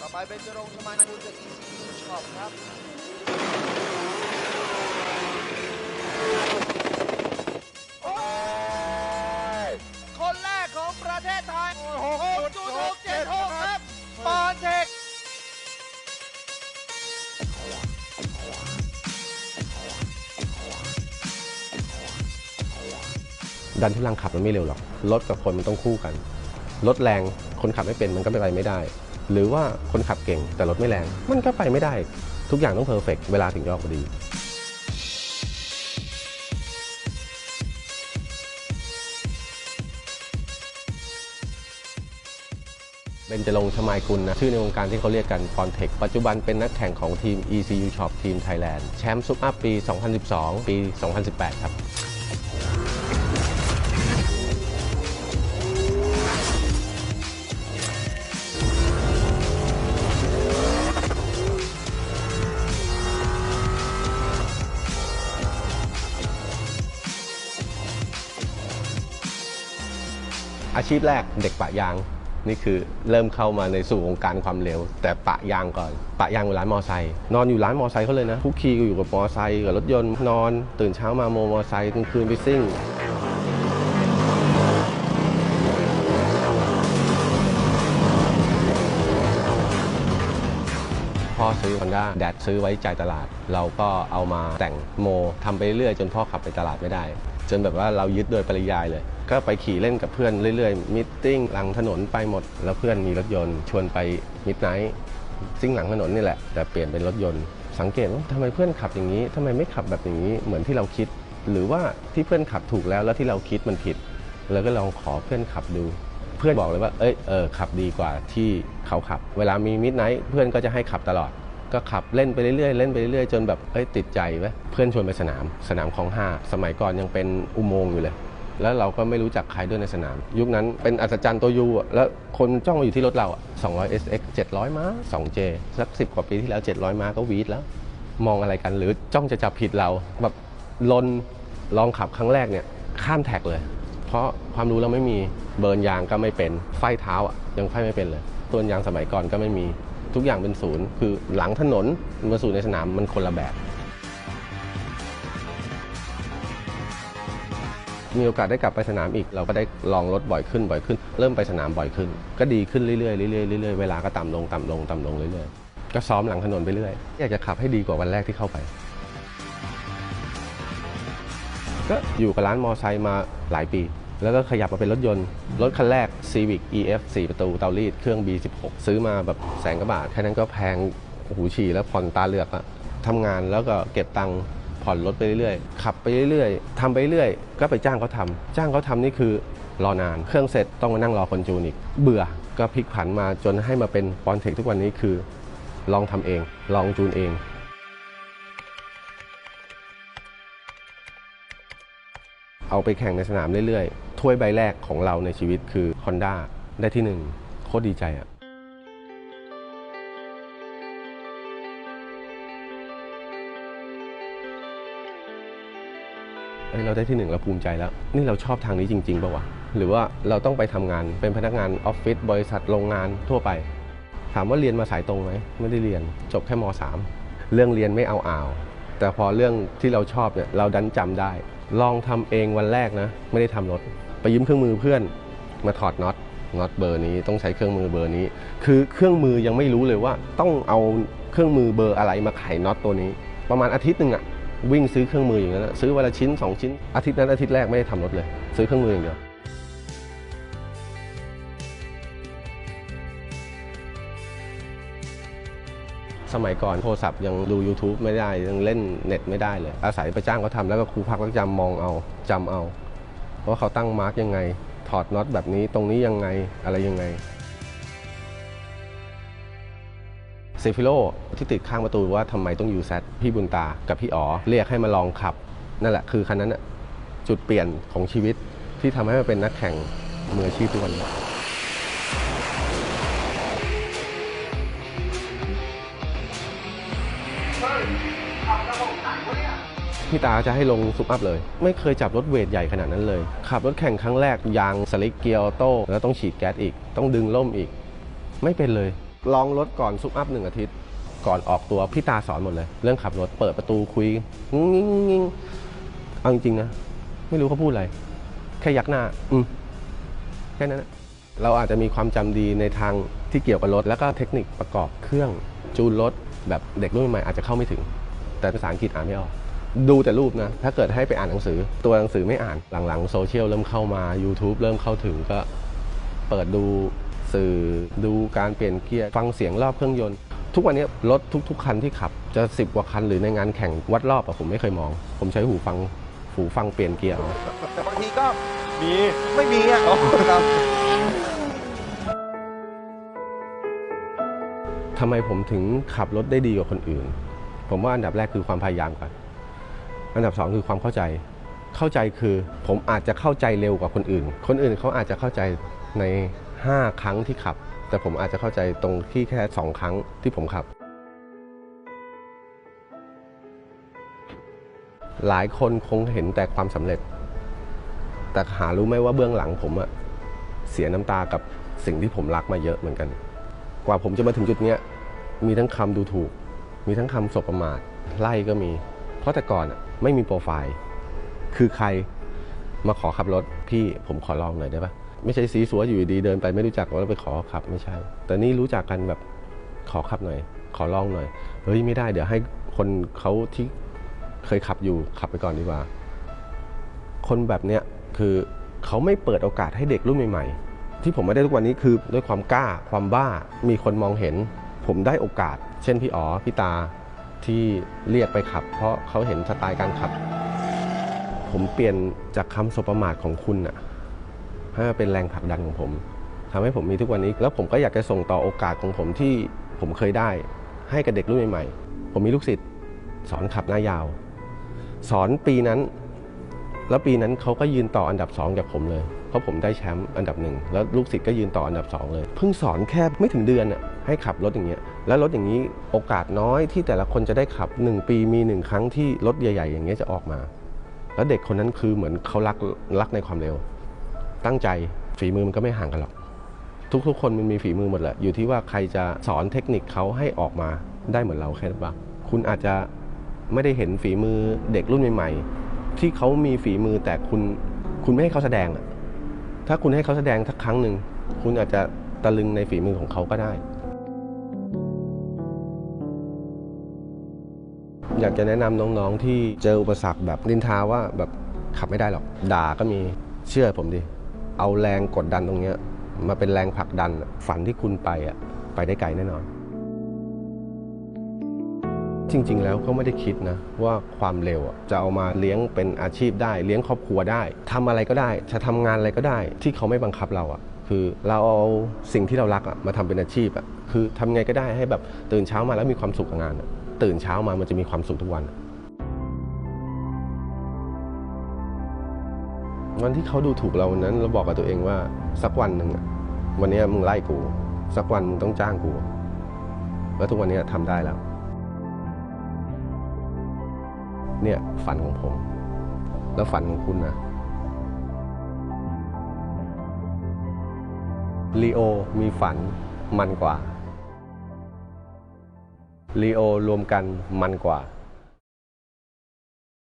ต่อไปเป็นจรงค์ชมานุจาก ECU Shop ครับโอ้ยคนแรกของประเทศไทย6.676ครับปอนเทคดันทุลังขับมันไม่เร็วหรอก รถกับคนมันต้องคู่กัน รถแรงคนขับไม่เป็นมันก็ไปไม่ได้ หรือว่าคนขับเก่งแต่รถไม่แรง มันก็ไปไม่ได้ ทุกอย่างต้องเพอร์เฟกเวลาถึงจะออกพอดี เบนจะรงชมายกุลนะ ชื่อในวงการที่เขาเรียกกันพรเทคปัจจุบันเป็นนักแข่งของทีม ECU Shop ทีมไทยแลนด์แชมป์ซุปอัพปี 2012 ปี 2018 ครับ อาชีพแรกเด็กปะยางนี่คือเริ่มเข้ามาในสู่วงการความเร็ว แต่ปะยางก่อน ปะยางอยู่ร้านมอไซค์นอนอยู่ร้านมอไซค์เขาเลยนะทุกคีอยู่กับมอไซค์กับรถยนต์นอน ตื่นเช้ามาโมมอไซค์กลางคืนไปซิ่ง พ่อซื้อ Honda แดดซื้อไว้จ่ายตลาด เราก็เอามาแต่งโมทำไปเรื่อยจนพ่อขับไปตลาดไม่ได้ จนแบบว่าเรายึดโดยปริยายเลย ก็ไปขี่เล่นกับเพื่อนเรื่อยๆมิทติ้งหลังถนนไปหมด แล้วเพื่อนมีรถยนต์ชวนไปมิดไนท์ซิ่งหลังถนนนี่แหละแต่เปลี่ยนเป็นรถยนต์ สังเกตว่าทำไมเพื่อนขับอย่างนี้ทำไมไม่ขับแบบอย่างนี้เหมือนที่เราคิด หรือว่าที่เพื่อนขับถูกแล้วแล้วที่เราคิดมันผิดแล้วก็ลองขอเพื่อนขับดู เพื่อนบอกเลยว่า เอ้ยเออขับดีกว่าที่เขาขับ เวลามีมิดไนท์เพื่อนก็จะให้ขับตลอด ก็ขับเล่นไปเรื่อยๆเล่นไปเรื่อยๆจนแบบเอ้ยติดใจไหมเพื่อนชวนไปสนาม สนามของห้าสมัยก่อนยังเป็นอุโมงค์อยู่เลย แล้วเราก็ไม่รู้จักใครด้วยในสนาม ยุคนั้นเป็นอัศจรรย์ตัวยูอะแล้วคนจ้องมาอยู่ที่รถเราอะ200 SX 700 ม้า 2J สัก 10 กว่าปีที่แล้ว 700 ม้าก็วีดแล้ว มองอะไรกันหรือจ้องจะจับผิดเราแบบลนลองขับครั้งแรกเนี่ยข้ามแท็กเลย เพราะความรู้เราไม่มี เบิร์นยางก็ไม่เป็น ไฟเท้าอะยังไฟไม่เป็นเลย ตัวยางสมัยก่อนก็ไม่มีทุกอย่างเป็นศูนย์ คือหลังถนนมาสู่ในสนามมันคนละแบบมีโอกาสได้กลับไปสนามอีก เราก็ได้ลองรถบ่อยขึ้นบ่อยขึ้น เริ่มไปสนามบ่อยขึ้น ก็ดีขึ้นเรื่อยๆเรื่อยๆเรื่อยๆเวลาก็ต่ำลงต่ำลงต่ำลงเรื่อยๆก็ซ้อมหลังถนนไปเรื่อยอยากจะขับให้ดีกว่าวันแรกที่เข้าไป ก็อยู่กับร้านมอไซค์มาหลายปี แล้วก็ขยับมาเป็นรถยนต์ รถคันแรก Civic EF 4 ประตูเตารีดเครื่อง B16 ซื้อมาแบบแสนกว่าบาท แค่นั้นก็แพงหูฉี่แล้วผ่อนตาเหลือกอะทำงานแล้วก็เก็บตังค์ผ่อนรถไปเรื่อยๆ ขับไปเรื่อยๆทำไปเรื่อยก็ไปจ้างเขาทำจ้างเขาทำนี่คือรอนาน เครื่องเสร็จต้องมานั่งรอคนจูนอีก เบื่อก็พลิกผันมาจนให้มาเป็นปอนเทคทุกวันนี้คือ ลองทำเอง ลองจูนเอง เอาไปแข่งในสนามเรื่อยๆ ถ้วยใบแรกของเราในชีวิตคือ Honda ได้ที่หนึ่งโคตรดีใจอะเอ้ยเราได้ที่หนึ่งเราภูมิใจแล้ว นี่เราชอบทางนี้จริงๆป่าวะหรือว่าเราต้องไปทำงานเป็นพนักงานออฟฟิศบริษัทโรงงานทั่วไป ถามว่าเรียนมาสายตรงไหมไม่ได้เรียนจบแค่ม .3 เรื่องเรียนไม่เอาอ่าว แต่พอเรื่องที่เราชอบเนี่ยเราดันจำได้ ลองทำเองวันแรกนะ ไม่ได้ทำรถ ไปยืมเครื่องมือเพื่อนมาถอดน็อตน็อตเบอร์นี้ต้องใช้เครื่องมือเบอร์นี้ คือเครื่องมือยังไม่รู้เลยว่า ต้องเอาเครื่องมือเบอร์อะไรมาไขน็อตตัวนี้ ประมาณอาทิตย์หนึ่งอะวิ่งซื้อเครื่องมืออย่างนั้นซื้อวันละชิ้น 2 ชิ้นอาทิตย์นั้นอาทิตย์แรกไม่ได้ทำรถเลย ซื้อเครื่องมืออย่างเดียว สมัยก่อนโทรศัพท์ยังดู YouTube ไม่ได้ยังเล่นเน็ตไม่ได้เลย อาศัยไปจ้างเขาทำแล้วก็ครูพักรักจำมองเอาจำเอาว่าเขาตั้งมาร์กยังไง ถอดน็อตแบบนี้ตรงนี้ยังไงอะไรยังไงเซฟิโลที่ติดข้างประตูว่าทำไมต้องยูแซดพี่บุญตากับพี่อ๋อเรียกให้มาลองขับ นั่นแหละคือคันนั้นจุดเปลี่ยนของชีวิตที่ทำให้มาเป็นนักแข่งมืออาชีพทุกวันนี้ พี่ตาจะให้ลงซุปอัพเลย ไม่เคยจับรถเวทใหญ่ขนาดนั้นเลย ขับรถแข่งครั้งแรกยางสลิกเกียร์ออโต้แล้วต้องฉีดแก๊สอีก ต้องดึงล่มอีก ไม่เป็นเลย ลองรถก่อนซุปอัพหนึ่งอาทิตย์ ก่อนออกตัวพี่ตาสอนหมดเลย เรื่องขับรถเปิดประตูคุยงิ้งงิ้งเอาจริงๆนะ ไม่รู้เขาพูดอะไร แค่ยักหน้า อืมแค่นั้นนะเราอาจจะมีความจำดีในทางที่เกี่ยวกับรถ แล้วก็เทคนิคประกอบเครื่องจูนรถ แบบเด็กรุ่นใหม่อาจจะเข้าไม่ถึง แต่ภาษาอังกฤษอ่านไม่ออก ดูแต่รูปนะ ถ้าเกิดให้ไปอ่านหนังสือ ตัวหนังสือไม่อ่านหลังๆโซเชียลเริ่มเข้ามา YouTube เริ่มเข้าถึงก็เปิดดูสื่อดูการเปลี่ยนเกียร์ฟังเสียงรอบเครื่องยนต์ ทุกวันนี้รถทุก ๆ คันที่ขับ จะ 10 กว่าคันหรือในงานแข่งวัดรอบอะผมไม่เคยมอง ผมใช้หูฟังหูฟังเปลี่ยนเกียร์เอาแต่บางทีก็มีไม่มีอะ ทำไมผมถึงขับรถได้ดีกว่าคนอื่น ผมว่าอันดับแรกคือความพยายามก่อน อันดับสองคือความเข้าใจ เข้าใจคือผมอาจจะเข้าใจเร็วกว่าคนอื่น คนอื่นเขาอาจจะเข้าใจใน 5 ครั้งที่ขับ แต่ผมอาจจะเข้าใจตรงที่แค่ 2 ครั้งที่ผมขับ หลายคนคงเห็นแต่ความสำเร็จ แต่หารู้ไหมว่าเบื้องหลังผมอะเสียน้ำตากับสิ่งที่ผมรักมาเยอะเหมือนกัน กว่าผมจะมาถึงจุดเนี้ยมีทั้งคำดูถูก มีทั้งคำสบประมาทไล่ก็มี เพราะแต่ก่อนอะไม่มีโปรไฟล์ คือใครมาขอขับรถพี่ผมขอลองหน่อยได้ปะไม่ใช่สีสัวอยู่ดีเดินไปไม่รู้จักแล้วไปขอขับไม่ใช่ แต่นี่รู้จักกันแบบขอขับหน่อย ขอลองหน่อยเฮ้ยไม่ได้เดี๋ยวให้คนเขาที่เคยขับอยู่ขับไปก่อนดีกว่า คนแบบเนี้ยคือเขาไม่เปิดโอกาสให้เด็กรุ่นใหม่ๆ ที่ผมไม่ได้ทุกวันนี้คือด้วยความกล้าความบ้ามีคนมองเห็น ผมได้โอกาส เช่นพี่อ๋อพี่ตาที่เรียกไปขับ เพราะเขาเห็นสไตล์การขับ ผมเปลี่ยนจากคำสบประมาทของคุณอะให้เป็นแรงผลักดันของผมทำให้ผมมีทุกวันนี้ แล้วผมก็อยากจะส่งต่อโอกาสของผมที่ผมเคยได้ ให้กับเด็กรุ่นใหม่ๆผมมีลูกศิษย์สอนขับหน้ายาว สอนปีนั้น แล้วปีนั้นเขาก็ยืนต่ออันดับ 2 จากผมเลย เพราะผมได้แชมป์อันดับหนึ่งแล้วลูกศิษย์ก็ยืนต่ออันดับ 2 เลย เพิ่งสอนแค่ไม่ถึงเดือนน่ะให้ขับรถอย่างเงี้ยแล้วรถอย่างนี้โอกาสน้อยที่แต่ละคนจะได้ขับ 1 ปีมีหนึ่งครั้งที่รถใหญ่ ๆ อย่างเงี้ยจะออกมา แล้วเด็กคนนั้นคือเหมือนเขารักรักในความเร็ว ตั้งใจฝีมือมันก็ไม่ห่างกันหรอก ทุกๆ คนมันมีฝีมือหมดแหละอยู่ที่ว่าใครจะสอนเทคนิคเขาให้ออกมาได้เหมือนเราแค่นั้นปะคุณอาจจะไม่ได้เห็นฝีมือเด็กรุ่นใหม่ๆ ที่เขามีฝีมือแต่คุณคุณไม่ให้เขาแสดงอะถ้าคุณให้เขาแสดงสักครั้งหนึ่งคุณอาจจะตะลึงในฝีมือของเขาก็ได้ อยากจะแนะนำน้องๆที่เจออุปสรรคแบบนินทาว่าแบบขับไม่ได้หรอกด่าก็มีเชื่อผมดิเอาแรงกดดันตรงเนี้ยมาเป็นแรงผลักดันฝันที่คุณไปอะไปได้ไกลแน่นอน จริง ๆ แล้วก็ไม่ได้คิดนะว่าความเร็วจะเอามาเลี้ยงเป็นอาชีพได้ เลี้ยงครอบครัวได้ทำอะไรก็ได้จะทำงานอะไรก็ได้ ที่เขาไม่บังคับเราอะคือเราเอาสิ่งที่เรารักอะมาทำเป็นอาชีพอะคือทำไงก็ได้ให้แบบตื่นเช้ามาแล้วมีความสุขกับงานตื่นเช้ามามันจะมีความสุขทุกวัน วันที่เขาดูถูกเรานั้นเราบอกกับตัวเองว่าสักวันหนึ่งวันนี้มึงไล่กู สักวันมึงต้องจ้างกู แล้วทุกวันนี้ทำได้แล้ว เนี่ยฝันของผม แล้วฝันของคุณนะลีโอมีฝันมันกว่าลีโอรวมกันมันกว่า